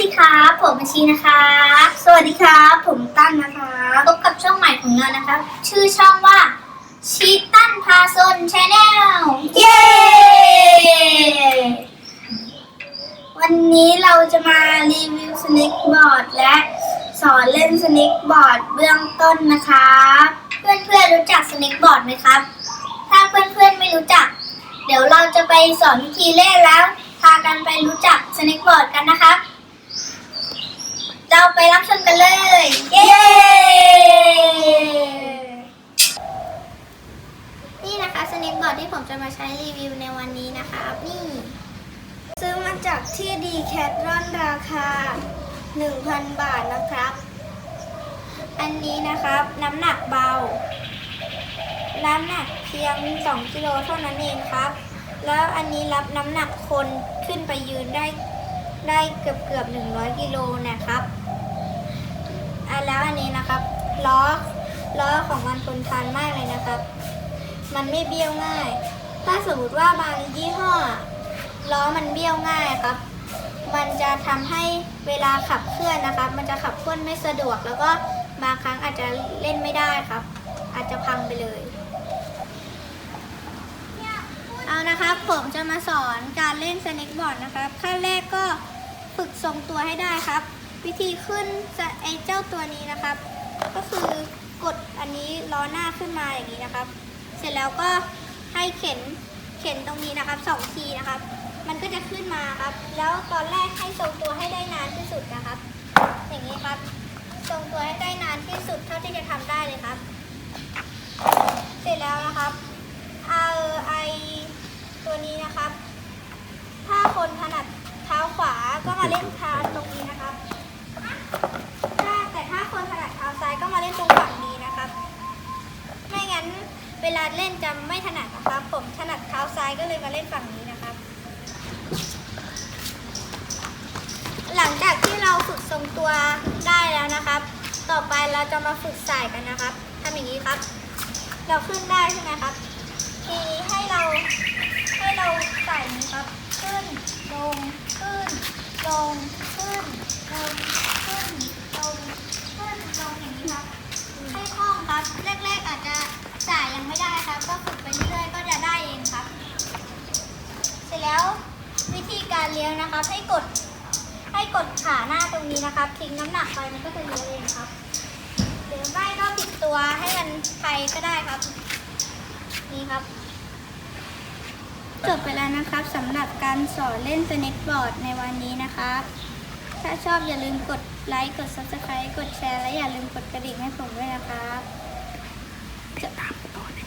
ดีครับผมอาชีนะคะสวัสดีครับผมตั้นนะคะพบกับช่องใหม่ของเรานะครับชื่อช่องว่าชีตั้นพาโซนชาแนลเย้วันนี้เราจะมารีวิวสเน็กบอร์ดและสอนเล่นสเน็กบอร์ดเบื้องต้นนะครับเพื่อนๆรู้จักสเน็กบอร์ดไหมครับ ถ้าเพื่อนๆไม่รู้จัก เดี๋ยวเราจะไปสอนวิธีเล่นแล้วพากันไปรู้จักสเน็กบอร์ดกันนะครับ เราไปรับชมกันเลย เย้ นี่นะคะสเน็กบอร์ดที่ผมจะมาใช้รีวิวในวันนี้นะครับนี่ ซื้อมาจากที่ดีแคทรอนราคา 1,000 บาทนะครับ อันนี้นะครับน้ำหนักเบา น้ำหนักเพียง 2กิโลเท่านั้นเองครับ แล้วอันนี้รับน้ำหนักคนขึ้นไปยืนได้ ได้เกือบเกือบ100กิโลนะครับอะแล้วอันนี้นะครับล้อล้อของมันทนทานมากเลยนะครับ มันไม่เบี้ยวง่าย ถ้าสมมติว่าบางยี่ห้อล้อมันเบี้ยวง่ายครับ มันจะทำให้เวลาขับเคลื่อนนะครับ มันจะขับเคลื่อนไม่สะดวก แล้วก็บางครั้งอาจจะเล่นไม่ได้ครับ อาจจะพังไปเลย เอา นะครับ ผมจะมาสอนการเล่นสเน็กบอร์ดนะครับขั้นแรกก็ฝึกทรงตัวให้ได้ครับ วิธีขึ้นไอเจ้าตัวนี้นะครับ ก็คือกดอันนี้ล้อหน้าขึ้นมาอย่างนี้นะครับ เสร็จแล้วก็ให้เข็นเข็นตรงนี้นะครับสองทีนะครับ มันก็จะขึ้นมาครับ แล้วตอนแรกให้ทรงตัวให้ได้นานที่สุดนะครับ อย่างนี้ครับ ทรงตัวให้ได้นานที่สุดเท่าที่จะทำได้เลยครับ เสร็จแล้วนะครับ เอาไอ ตัวนี้นะครับ ถ้าคนถนัดเท้าขวาก็มาเล่นเท้าตรงนี้นะครับ ถ้าแต่ถ้าคนถนัดเท้าซ้ายก็มาเล่นตรงฝั่งนี้นะครับ ไม่งั้นเวลาเล่นจะไม่ถนัดนะครับ ผมถนัดเท้าซ้ายก็เลยมาเล่นฝั่งนี้นะครับ หลังจากที่เราฝึกทรงตัวได้แล้วนะครับ ต่อไปเราจะมาฝึกใส่กันนะครับทำอย่างนี้ครับ เราขึ้นได้ใช่ไหมครับ ทีนี้ให้เรา ให้เราใส่นี้ครับ ขึ้น ลง ขึ้น ลง ขึ้น ลง ขึ้น ลง ขึ้น ลงอย่างนี้ครับ ให้คล่องครับ แรกๆอาจจะจ่ยังไม่ได้ครับ ก็ฝึกไปเรื่อยๆก็จะได้เองครับ เสร็จแล้ววิธีการเลี้ยงนะครับ ให้กด ให้กดขาหน้าตรงนี้นะครับ ทิ้งน้ำหนักไปมันก็จะเลี้ยงเองครับหรือไม่ก็ปิดตัวให้มันไปก็ได้ครับ นี่ครับ จบไปแล้วนะครับสำหรับการสอนเล่นสเน็ตบอร์ดในวันนี้นะครับ ถ้าชอบอย่าลืมกดไลค์ กด Subscribe กดแชร์ และอย่าลืมกดกระดิ่งให้ผมด้วยนะครับจะตามต่อใน